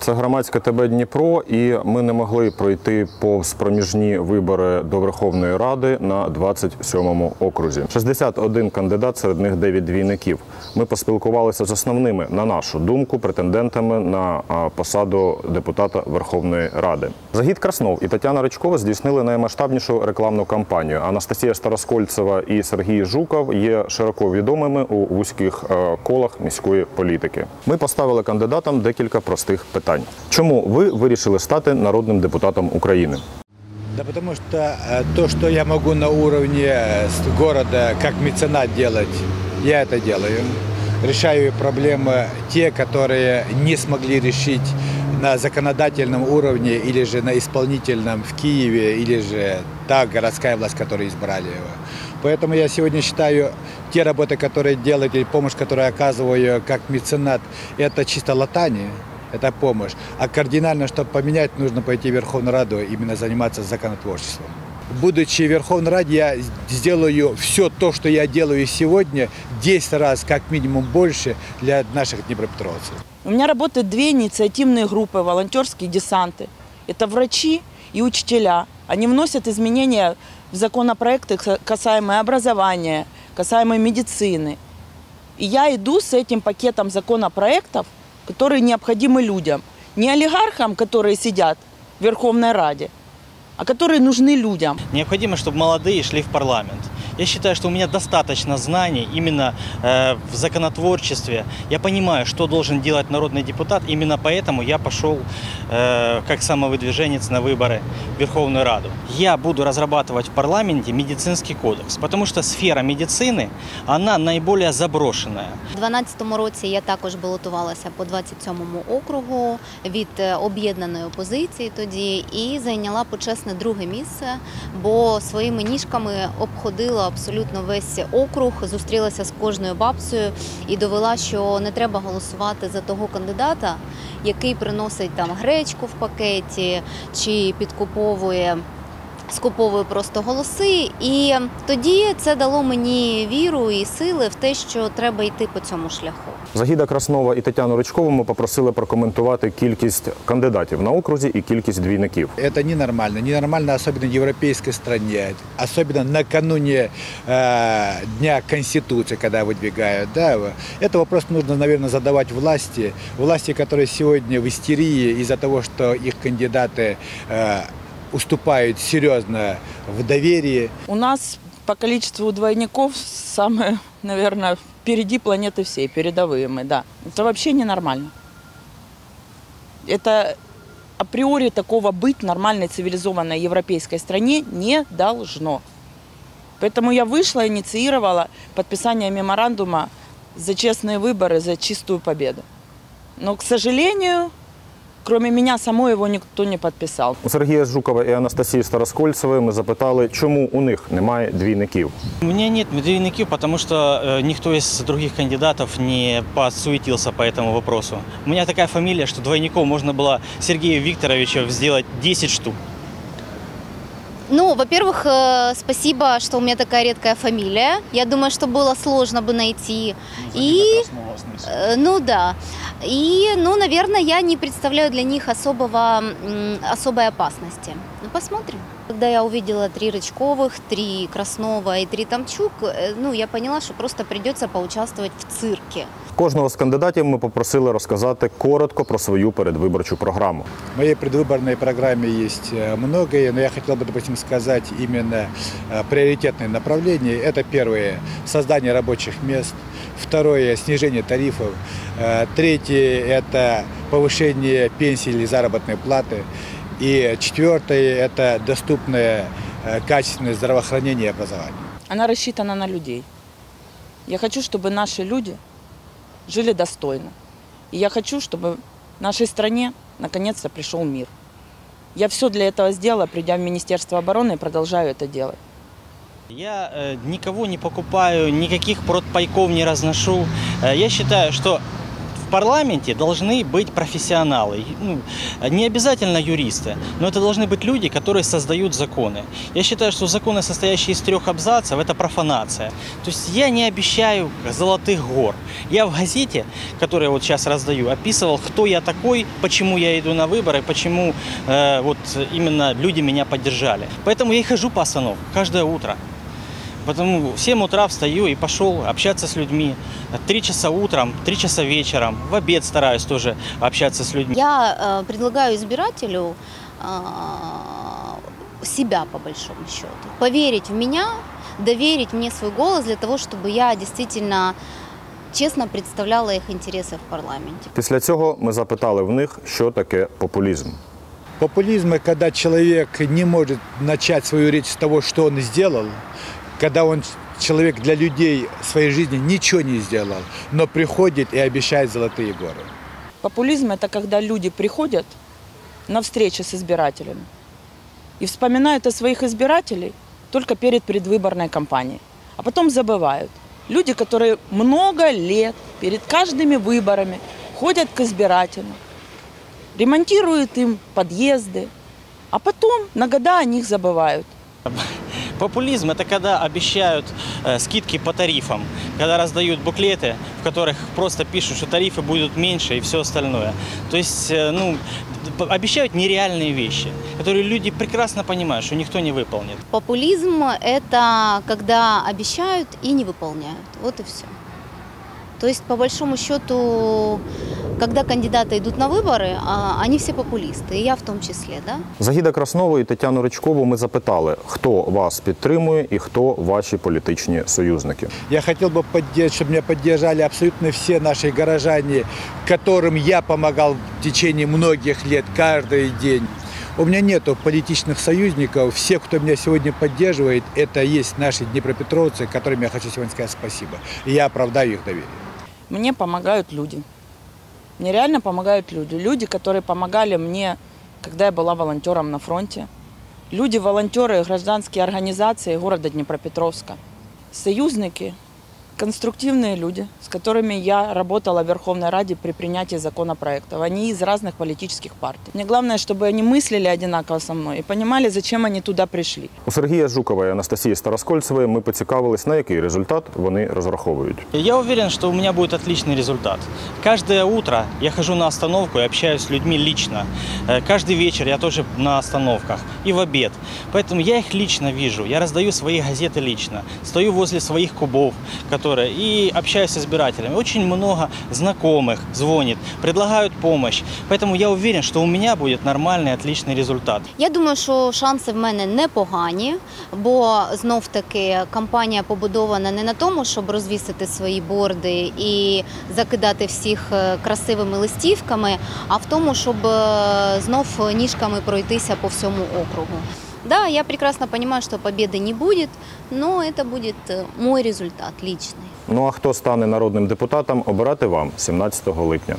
Це громадське ТБ Дніпро, і ми не могли пройти повз проміжні вибори до Верховної Ради на 27-му окрузі. 61 кандидат, серед них 9 двійників. Ми поспілкувалися з основними, на нашу думку, претендентами на посаду депутата Верховної Ради. Загід Краснов і Тетяна Ричкова здійснили наймасштабнішу рекламну кампанію. Анастасія Староскольцева і Сергій Жуков є широко відомими у вузьких е, колах міської політики. Ми поставили кандидатам декілька простих питань. Чому ви вирішили стати народним депутатом України? Да потому что э, то, что я могу на уровне э, города как меценат делать, я это делаю. Решаю проблемы те, которые не смогли решить на законодательном уровне или же на исполнительном в Киеве, или же та городская власть, которая избрали его. Поэтому я сегодня считаю, те работы, которые делают, или помощь, которую оказываю как меценат, это чисто латание, это помощь. А кардинально, чтобы поменять, нужно пойти в Верховную Раду, именно заниматься законотворчеством. Будучи в Верховной Раде, я сделаю все то, что я делаю сегодня, 10 раз, как минимум, больше для наших днепропетровцев. У меня работают две инициативные группы, волонтерские десанты. Это врачи и учителя. Они вносят изменения в законопроекты, касаемые образования, касаемые медицины. И я иду с этим пакетом законопроектов, которые необходимы людям. Не олигархам, которые сидят в Верховной Раде, а которые нужны людям. Необходимо, чтобы молодые шли в парламент. Я считаю, что у меня достаточно знаний именно э, в законотворчестве. Я понимаю, что должен делать народный депутат. Именно поэтому я пошел э, как самовыдвиженец на выборы в Верховную Раду. Я буду разрабатывать в парламенте медицинский кодекс, потому что сфера медицины, она наиболее заброшенная. У 2012 році я також балотувалася по 27-му округу від е, об'єднаної опозиції тоді і зайняла почесне друге місце, бо своїми ніжками обходила абсолютно весь округ, зустрілася з кожною бабцею і довела, що не треба голосувати за того кандидата, який приносить там гречку в пакеті чи підкуповує Скуповує просто голоси, і тоді це дало мені віру і сили в те, що треба йти по цьому шляху. Загіда Краснова і Тетяну Ричкову ми попросили прокоментувати кількість кандидатів на окрузі і кількість двійників. Это ненормально. Ненормально, особенно в европейской стране. Особенно накануне э, Дня Конституции, когда выдвигают. Да, это вопрос нужно, наверное, задавать власти. Власти, которые сегодня в истерии из-за того, что их кандидаты э, уступают серьезно в доверии. У нас по количеству двойников самые, наверное, впереди планеты всей, передовые мы, да. Это вообще ненормально. Это априори такого быть нормальной цивилизованной европейской стране не должно. Поэтому я вышла, инициировала подписание меморандума за честные выборы, за чистую победу. Но, к сожалению, кроме меня самой его никто не подписал. У Сергія Жукова і Анастасії Староскольцевої ми запитали, чому у них немає двійників. У меня нет двойников, потому что э, никто из других кандидатов не подсуетился по этому вопросу. У меня такая фамилия, что двойников можно было Сергею Викторовичу сделать 10 штук. Ну, во-первых, э, спасибо, что у меня такая редкая фамилия. Я думаю, что было сложно бы найти. И, э, ну да. И, ну, наверное, я не представляю для них особого, особой опасности. Ну, посмотрим. Когда я увидела три Рычковых, три Краснова и три Тамчук, э, ну, я поняла, что просто придется поучаствовать в цирке. Кожного з кандидатів ми попросили розказати коротко про свою передвиборчу програму. В моей предвыборной программе есть э, многое, но я хотел бы, допустим, сказать именно э, приоритетные направления. Это первое – создание рабочих мест. Второе – снижение тарифов. Э, Третье – это повышение пенсии или заработной платы. И четвертое – это доступное качественное здравоохранение и образование. Она рассчитана на людей. Я хочу, чтобы наши люди жили достойно. И я хочу, чтобы в нашей стране наконец-то пришел мир. Я все для этого сделала, придя в Министерство обороны, и продолжаю это делать. Я э, никого не покупаю, никаких продпайков не разношу. Э, я считаю, что парламенте должны быть профессионалы. Ну, не обязательно юристы, но это должны быть люди, которые создают законы. Я считаю, что законы, состоящие из трех абзацев, это профанация. То есть я не обещаю золотых гор. Я в газете, которую я вот сейчас раздаю, описывал, кто я такой, почему я иду на выборы, почему э, вот именно люди меня поддержали. Поэтому я и хожу по остановкам каждое утро. Потому в 7 утра встаю и пошел общаться с людьми. Три часа утром, три часа вечером. В обед стараюсь тоже общаться с людьми. Я э, предлагаю избирателю э, себя, по большому счету. Поверить в меня, доверить мне свой голос для того, чтобы я действительно честно представляла их интересы в парламенте. Після цього ми запитали в них, що таке популізм. Популизм – когда человек не может начать свою речь с того, что он сделал, когда он человек для людей своей жизни ничего не сделал, но приходит и обещает золотые горы. Популизм – это когда люди приходят на встречи с избирателями и вспоминают о своих избирателей только перед предвыборной кампанией, а потом забывают. Люди, которые много лет перед каждыми выборами ходят к избирателям, ремонтируют им подъезды, а потом на года о них забывают. Популизм – это когда обещают э, скидки по тарифам, когда раздают буклеты, в которых просто пишут, что тарифы будут меньше и все остальное. То есть, э, ну, обещают нереальные вещи, которые люди прекрасно понимают, что никто не выполнит. Популизм – это когда обещают и не выполняют. Вот и все. То есть, по большому счету, когда кандидаты идут на выборы, а, они все популисты, и я в том числе, да? Загіда Краснову і Тетяну Ричкову ми запитали, хто вас підтримує і хто ваші політичні союзники. Я хотел бы, поддержать, чтобы меня поддержали абсолютно все наши горожане, которым я помогал в течение многих лет, каждый день. У меня нету политичных союзников. Все, кто меня сегодня поддерживает, это есть наши днепропетровцы, которым я хочу сегодня сказать спасибо. И я оправдаю их доверие. Мне помогают люди. Мне реально помогают люди. Люди, которые помогали мне, когда я была волонтером на фронте. Люди, волонтеры, гражданские организации города Днепропетровска. Союзники, конструктивные люди, с которыми я работала в Верховной Раде при принятии законопроектов. Они из разных политических партий. Мне главное, чтобы они мыслили одинаково со мной и понимали, зачем они туда пришли. У Сергія Жукова і Анастасії Староскольцевої ми поцікавились, на який результат вони розраховують. Я уверен, что у меня будет отличный результат. Каждое утро я хожу на остановку и общаюсь с людьми лично. Э, Каждый вечер я тоже на остановках и в обед. Поэтому я их лично вижу. Я раздаю свои газеты лично. Стою возле своих кубов, которые и общаюсь с избирателями. Очень много знакомых звонит, предлагают помощь. Поэтому я уверен, что у меня будет нормальный, отличный результат. Я думаю, що шанси в мене непогані, бо знов таки кампанія побудована не на тому, щоб розвісити свої борди і закидати всіх е, красивими листівками, а в тому, щоб е, знов ніжками пройтися по всьому Округу. Да, я прекрасно понимаю, что победы не будет, но это будет э, мой результат личный. Ну а хто стане народним депутатом, обирати вам 17 липня.